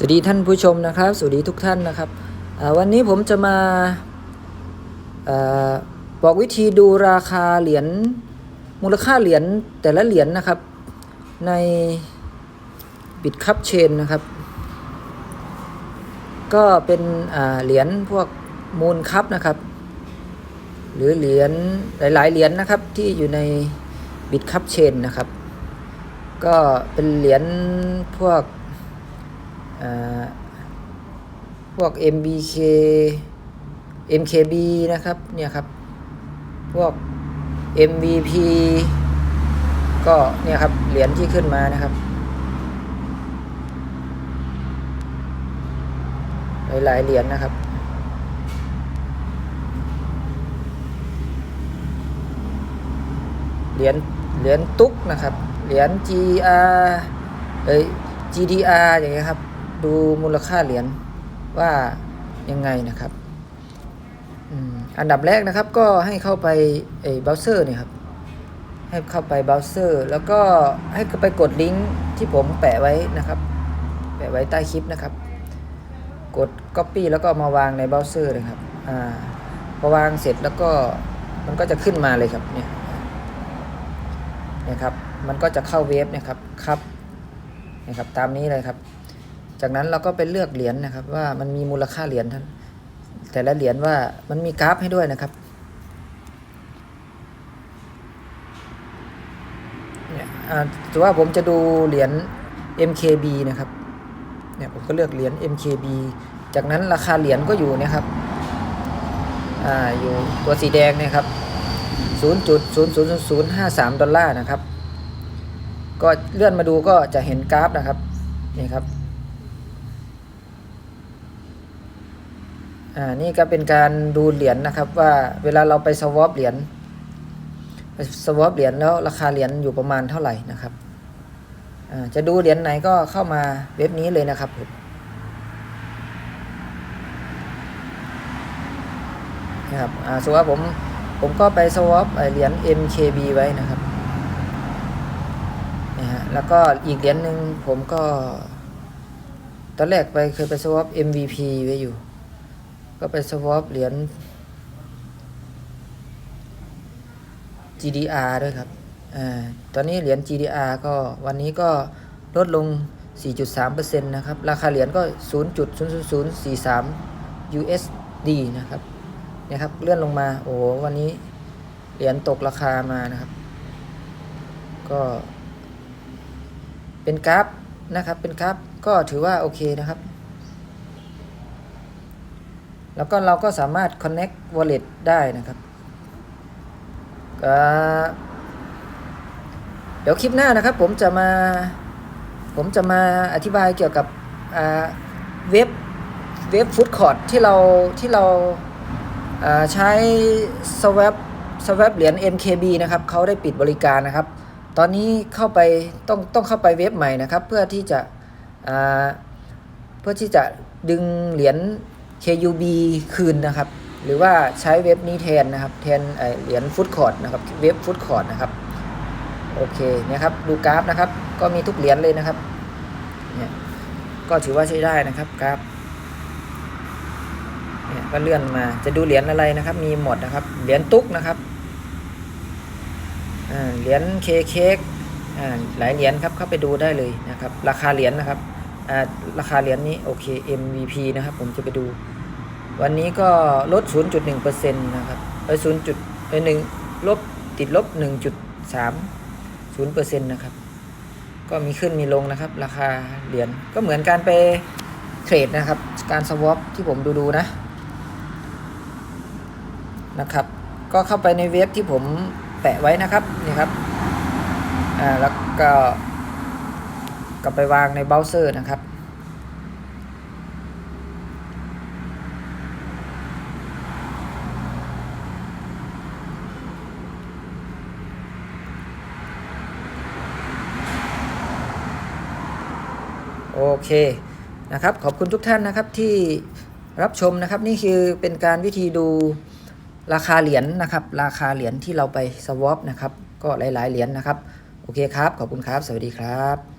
สวัสดีท่านผู้ชมนะครับ สวัสดีทุกท่านนะครับวันนี้ผมจะมาอบอกวิธีดูราคาเหรียญมูลค่าเหรียญแต่ละเหรียญนะครับ ในบิตคัพเชนนะครับ ก็เป็นเหรียญพวกมูลคัพนะครับ หรือเหรียญหลาย ๆ เหรียญนะครับที่อยู่ในบิตคัพเชนนะครับ ก็เป็นเหรียญพวก พวก MBK MKB นะครับเนี่ยครับ พวก MVP ก็เนี่ยครับ เหรียญที่ขึ้นมานะครับ หลายๆเหรียญนะครับเหรียญเหรียญตุ๊กนะครับ เหรียญ GR เอ้ย GDR อย่างเงี้ยครับ ดูมูลค่าเหรียญว่ายังไงนะครับอันดับแรกนะครับก็ให้เข้าไปไอ้เบราว์เซอร์เนี่ยครับ ให้เข้าไปเบราว์เซอร์ แล้วก็ให้ไปกดลิงก์ที่ผมแปะไว้นะครับ แปะไว้ใต้คลิปนะครับ กด Copy แล้วก็มาวางในเบราว์เซอร์เลยครับอ่าพอวางเสร็จแล้วก็มันก็จะขึ้นมาเลยครับเนี่ยนะครับ มันก็จะเข้าเว็บนะครับครับนะครับตามนี้เลยครับ จากนั้นเราก็ไปเลือกเหรียญนะครับ ว่ามันมีมูลค่าเหรียญท่านแต่ละเหรียญว่ามันมีกราฟให้ด้วยนะครับเนี่ยอ่าถือว่าผมจะดูเหรียญ MKB นะครับเนี่ยผมก็เลือกเหรียญ MKB จากนั้นราคาเหรียญก็อยู่นะครับอ่าอยู่ตัวสีแดงเนี่ยครับ 0.00053 ดอลลาร์นะครับ ก็เลื่อนมาดูก็จะเห็นกราฟนะครับนี่ครับ อ่านี่ก็เป็นการดูเหรียญนะครับว่าเวลาเราไปสวอปเหรียญไปสวอปเหรียญแล้วราคาเหรียญอยู่ประมาณเท่าไหร่นะครับอ่าจะดูเหรียญไหนก็เข้ามาเว็บนี้เลยนะครับผมนะครับอ่าสมมติว่าผมผมก็ไปสวอปเหรียญ MKB ไว้นะครับนะฮะแล้วก็อีกเหรียญหนึ่งผมก็ ตอนแรกไปเคยไปสวอป MVP ไว้อยู่ ก็ไปสวอปเหรียญ GDR ด้วยครับอ่าตอนนี้เหรียญ GDR ก็วันนี้ก็ลดลง 4.3%นะครับ ราคาเหรียญก็ 0.00043 USD นะครับเนี่ยครับ เลื่อนลงมา โอ้วันนี้เหรียญตกราคามานะครับ ก็ เป็นกราฟนะครับ เป็นกราฟก็ถือว่าโอเคนะครับ แล้วก็เราก็สามารถ connect wallet ได้นะครับเดี๋ยวคลิปหน้านะครับผมจะมา ผมจะมาอธิบายเกี่ยวกับเว็บเว็บฟู้ดคอร์ทที่เราที่เราาใช้ swap swap เหรียญ MKB นะครับเขาได้ปิดบริการนะครับ ตอนนี้เข้าไปต้องต้องเข้าไปเว็บใหม่นะครับ เพื่อที่จะเพื่อที่จะดึงเหรียญ KUB คืนนะครับ หรือว่าใช้เว็บนี้แทนนะครับ แทนเหรียญฟู้ดคอร์ดนะครับ เว็บฟู้ดคอร์ดนะครับ โอเคเนี่ยครับ ดูกราฟนะครับ ก็มีทุกเหรียญเลยนะครับ เนี่ย ก็ถือว่าใช้ได้นะครับกราฟ เนี่ย ก็เลื่อนมา จะดูเหรียญอะไรนะครับ มีหมดนะครับ เหรียญตุ๊กนะครับ อ่า เหรียญเคเค้กอ่า หลายเหรียญครับ เข้าไปดูได้เลยนะครับ ราคาเหรียญนะครับ ราคาเหรียญนี้โอเค MVP นะครับ ผมจะไปดู วันนี้ก็ลด 0.1%นะครับเอ้ย0จุดเอ้ย1ลบติดลบ 1.3 0%นะครับ ก็มีขึ้นมีลงนะครับ ราคาเหรียญก็เหมือนการไปเทรดนะครับ การสวอปที่ผมดูดูๆนะนะครับ ก็เข้าไปในเว็บที่ผมแปะไว้นะครับนี่ครับอ่าแล้วก็ กลับไปวางในเบราว์เซอร์นะครับโอเคนะครับขอบคุณทุกท่านนะครับที่รับชมนะครับนี่คือเป็นการวิธีดูราคาเหรียญนะครับ ราคาเหรียญที่เราไปสวอปนะครับ ก็หลาย ๆ เหรียญนะครับ โอเคครับ ขอบคุณครับ สวัสดีครับ